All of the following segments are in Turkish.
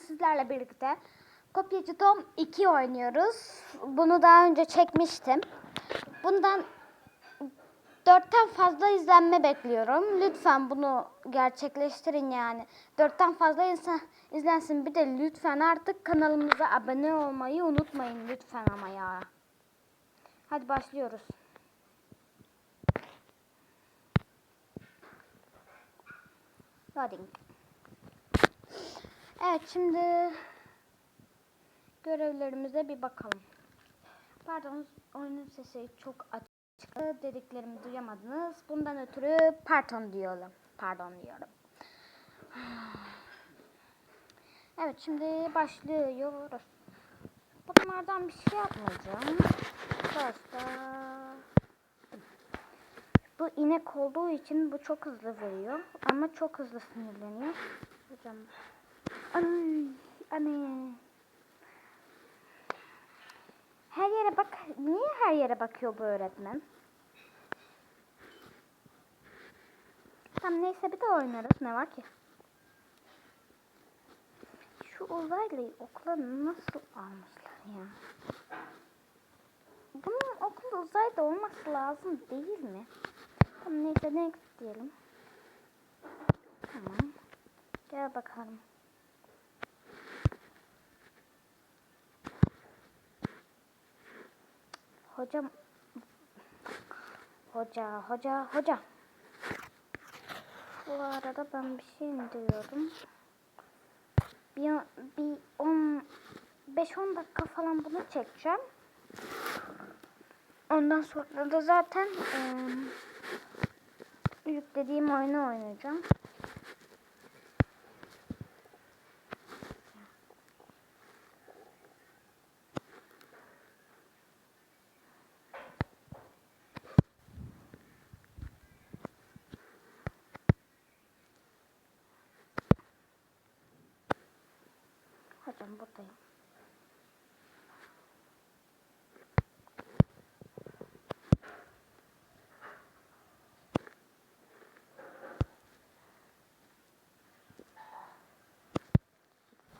sizlerle birlikte Kopyacı Tom 2 oynuyoruz. Bunu daha önce çekmiştim. Bundan 4'ten fazla izlenme bekliyorum. Lütfen bunu gerçekleştirin yani. 4'ten fazla insan izlensin. Bir de lütfen artık kanalımıza abone olmayı unutmayın lütfen ama ya. Hadi başlıyoruz. Loading. Evet şimdi görevlerimize bir bakalım. Pardon oyunun sesi çok açık. Dediklerimi duyamadınız. Bundan ötürü pardon diyorum. Pardon diyorum. Evet şimdi başlıyoruz. Bunlardan bir şey yapmayacağım. Başta bu inek olduğu için bu çok hızlı veriyor. Ama çok hızlı sinirleniyor. Hocam. Ay, anne. Her yere bak. Niye her yere bakıyor bu öğretmen? Tamam neyse bir de oynarız. Ne var ki? Şu olayla okula nasıl almışlar ya? Bunun okul uzayda olması lazım değil mi? Tamam neyse next diyelim. Tamam. Gel bakalım. Hocam. Hoca, hoca, hoca. Bu arada ben bir şey indiriyorum. Bir, bir 10 5-10 dakika falan bunu çekeceğim. Ondan sonra da zaten eee yüklediğim oyunu oynayacağım. Hocam buradayım.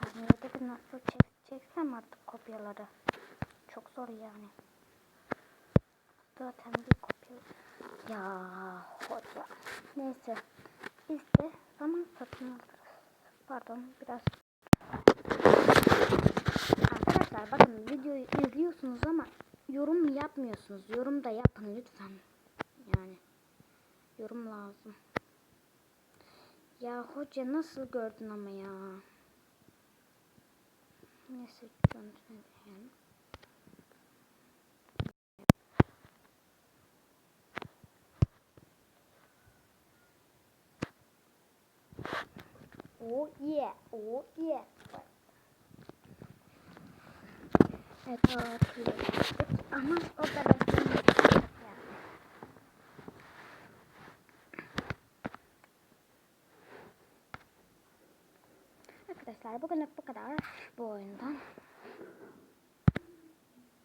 Saniyede nasıl çek, çeksem artık kopyaları. Çok zor yani. Zaten bir kopya. Ya hoca. Neyse. Biz de zaman satın alırız. Pardon biraz. Arkadaşlar bakın videoyu izliyorsunuz ama yorum yapmıyorsunuz. Yorum da yapın lütfen. Yani yorum lazım. Ya hoca nasıl gördün ama ya. Neyse edelim. Oh yeah, oh yeah. Evet, hatırladım. Ama o da beklemiyor. Arkadaşlar bugünlük bu kadar bu oyunda.